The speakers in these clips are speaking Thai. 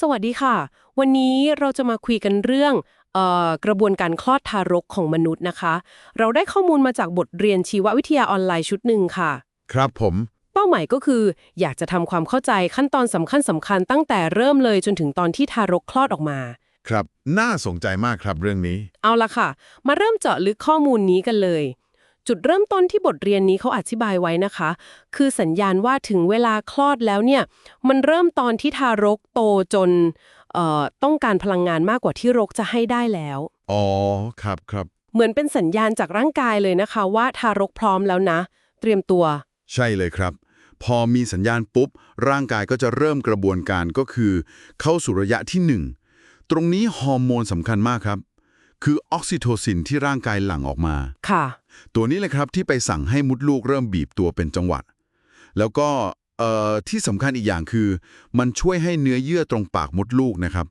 สวัสดีค่ะ วันนี้เราจะมาคุยกันเรื่องเออกระบวนการคลอดทารกของมนุษย์นะคะ เราได้ข้อมูลมาจากบทเรียนชีววิทยาออนไลน์ชุดหนึ่งค่ะ ครับผม เป้าหมายก็คือ อยากจะทำความเข้าใจขั้นตอนสำคัญสำคัญตั้งแต่เริ่มเลยจนถึงตอนที่ทารกคลอดออกมา ครับ น่าสนใจมากครับเรื่องนี้ เอาละค่ะ มาเริ่มเจาะลึกข้อมูลนี้กันเลย จุดเริ่มต้นที่บทเรียนนี้เขาอธิบายไว้นะคะ คือสัญญาณว่าถึงเวลาคลอดแล้วเนี่ย มันเริ่มตอนที่ทารกโตจนเอ่อต้องการพลังงานมากกว่าที่รกจะให้ได้แล้ว อ๋อ ครับครับ เหมือนเป็นสัญญาณจากร่างกายเลยนะคะ ว่าทารกพร้อมแล้วนะ เตรียมตัว ใช่เลยครับ พอมีสัญญาณปุ๊บ ร่างกายก็จะเริ่มกระบวนการก็คือ เข้าสู่ระยะที่หนึ่งตรงนี้ฮอร์โมนสำคัญมากครับ คือออกซิโทซินที่ร่างกายหลั่งออกมา ค่ะ ตัวนี้เลยครับที่ไปสั่งให้มดลูกเริ่มบีบตัวเป็นจังหวะแล้วก็เอ่อที่สำคัญอีกอย่างคือ มันช่วยให้เนื้อเยื่อตรงปากมดลูกนะครับ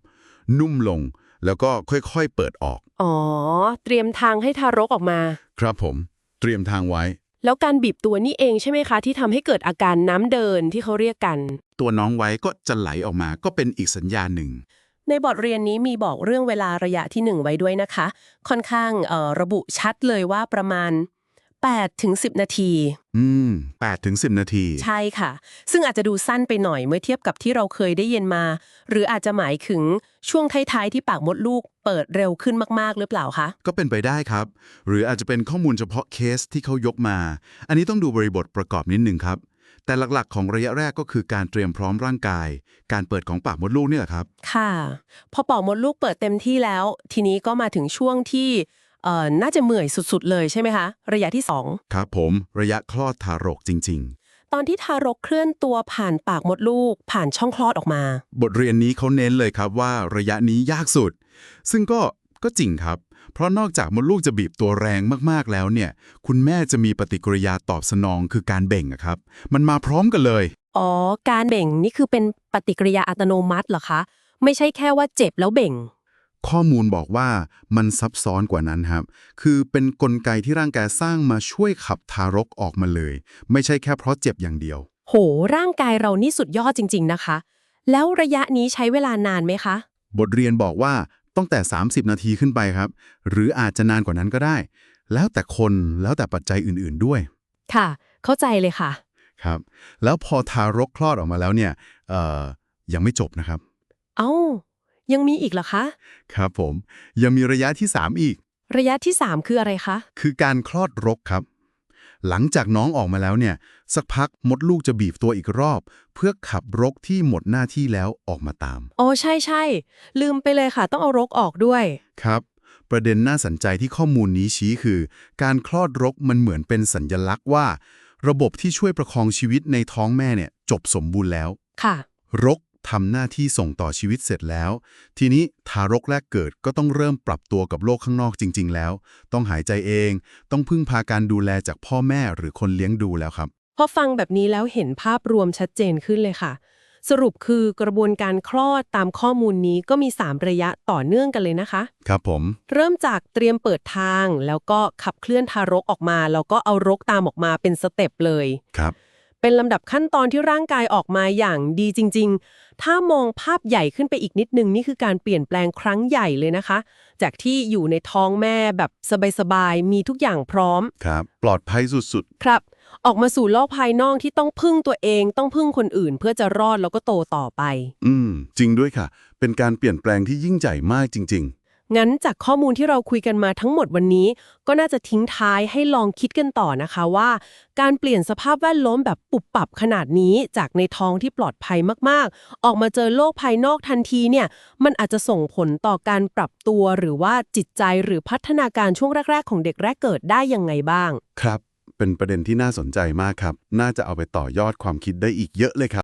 นุ่มลงแล้วก็ค่อยๆเปิดออก อ๋อ เตรียมทางให้ทารกออกมา ครับผม เตรียมทางไว้ แล้วการบีบตัวนี่เองใช่ไหมคะ ที่ทำให้เกิดอาการน้ำเดินที่เขาเรียกกัน ตัวน้องไว้ก็จะไหลออกมาก็เป็นอีกสัญญาณหนึ่ง ในบทเรียนนี้มีบอกเรื่องเวลาระยะที่หนึ่งไว้ด้วยนะคะ ค่อนข้างเอ่อระบุชัดเลยว่าประมาณ8ถึง10 นาที อืม8ถึง10 นาที ใช่ค่ะ ซึ่งอาจจะดูสั้นไปหน่อยเมื่อเทียบกับที่เราเคยได้ยินมา หรืออาจจะหมายถึงช่วงท้ายๆที่ปากมดลูกเปิดเร็วขึ้นมากๆ หรือเปล่าคะ ก็เป็นไปได้ครับ หรืออาจจะเป็นข้อมูลเฉพาะเคสที่เขายกมา อันนี้ต้องดูบริบทประกอบนิดหนึ่งครับ แต่หลักๆ ของระยะแรกก็คือการเตรียมพร้อมร่างกาย การเปิดของปากมดลูกนี่แหละครับ ค่ะ พอปอกมดลูกเปิดเต็มที่แล้ว ทีนี้ก็มาถึงช่วงที่เอ่อน่าจะเหมื่อยสุดๆ เลยใช่ไหมคะ ระยะที่สองครับผมระยะคลอดทารกจริงตอนที่ทารกเคลื่อนตัวผ่านปากมดลูก ผ่านช่องคลอดออกมาๆบทเรียนนี้เขาเน้นเลยครับว่าระยะนี้ยากสุด ซึ่งก็ก็จริงครับ เพราะนอกจากมดลูกจะบีบตัวแรงมากๆแล้วเนี่ย คุณแม่จะมีปฏิกิริยาตอบสนองคือการเบ่งอะครับ มันมาพร้อมกันเลย อ๋อ การเบ่งนี่คือเป็นปฏิกิริยาอัตโนมัติเหรอคะ ไม่ใช่แค่ว่าเจ็บแล้วเบ่ง ข้อมูลบอกว่ามันซับซ้อนกว่านั้นครับ คือเป็นนกลไกที่ร่างกายสร้างมาช่วยขับทารกออกมาเลย ไม่ใช่แค่เพราะเจ็บอย่างเดียว โห ร่างกายเรานี่สุดยอดจริง ๆ นะคะ แล้วระยะนี้ใช้เวลานานไหมคะ บทเรียนบอกว่า ต้องแต่ 30 นาทีขึ้นไปครับ หรืออาจจะนานกว่านั้นก็ได้ แล้วแต่คนแล้วแต่ปัจจัยอื่นๆด้วย ค่ะ เข้าใจเลยค่ะ ครับ แล้วพอทารกคลอดออกมาแล้วเนี่ยเอ่อยังไม่จบนะครับ เอ้า ยังมีอีกเหรอคะ ครับผม ยังมีระยะที่ 3 อีก ระยะที่ 3 คืออะไรคะ คือการคลอดรกครับ หลังจากน้องออกมาแล้วเนี่ย สักพักมดลูกจะบีบตัวอีกรอบ เพื่อขับรกที่หมดหน้าที่แล้วออกมาตาม อ๋อใช่ใช่ลืมไปเลยค่ะ ต้องเอารกออกด้วย ครับ ประเด็นน่าสนใจที่ข้อมูลนี้ชี้คือ การคลอดรกมันเหมือนเป็นสัญญลักษณ์ว่า ระบบที่ช่วยประคองชีวิตในท้องแม่เนี่ยจบสมบูรณ์แล้วค่ะ รก ทำหน้าที่ส่งต่อชีวิตเสร็จแล้ว ทีนี้ทารกแรกเกิดก็ต้องเริ่มปรับตัวกับโลกข้างนอกจริง ๆ แล้ว ต้องหายใจเอง ต้องพึ่งพาการดูแลจากพ่อแม่หรือคนเลี้ยงดูแล้วครับ พอฟังแบบนี้แล้วเห็นภาพรวมชัดเจนขึ้นเลยค่ะ สรุปคือกระบวนการคลอดตามข้อมูลนี้ก็มี 3 ระยะต่อเนื่องกันเลยนะคะ ครับผม เริ่มจากเตรียมเปิดทาง แล้วก็ขับเคลื่อนทารกออกมา แล้วก็เอารกตามออกมาเป็นสเต็ปเลย ครับ เป็นลำดับขั้นตอนที่ร่างกายออกมาอย่างดีจริง ๆ ถ้ามองภาพใหญ่ขึ้นไปอีกนิดนึงนี่คือการเปลี่ยนแปลงครั้งใหญ่เลยนะคะ จากที่อยู่ในท้องแม่แบบสบายๆมีทุกอย่างพร้อม ครับ ปลอดภัยสุดครับ ออกมาสู่โลกภายนอกที่ต้องพึ่งตัวเองต้องพึ่งคนอื่น เพื่อจะรอดแล้วก็โตต่อไปๆอืม จริงด้วยค่ะ เป็นการเปลี่ยนแปลงที่ยิ่งใหญ่มากจริง งั้นจากข้อมูลที่เราคุยกันมาทั้งหมดวันนี้ ก็น่าจะทิ้งท้ายให้ลองคิดกันต่อนะคะว่า การเปลี่ยนสภาพแวดล้อมแบบปุบปับขนาดนี้จากในท้องที่ปลอดภัยมากๆ ออกมาเจอโลกภายนอกทันทีเนี่ยมันอาจจะส่งผลต่อการปรับตัวหรือว่าจิตใจหรือพัฒนาการช่วงแรก ๆ ของเด็กแรกเกิดได้ยังไงบ้าง ครับ เป็นประเด็นที่น่าสนใจมากครับ น่าจะเอาไปต่อยอดความคิดได้อีกเยอะเลยครับ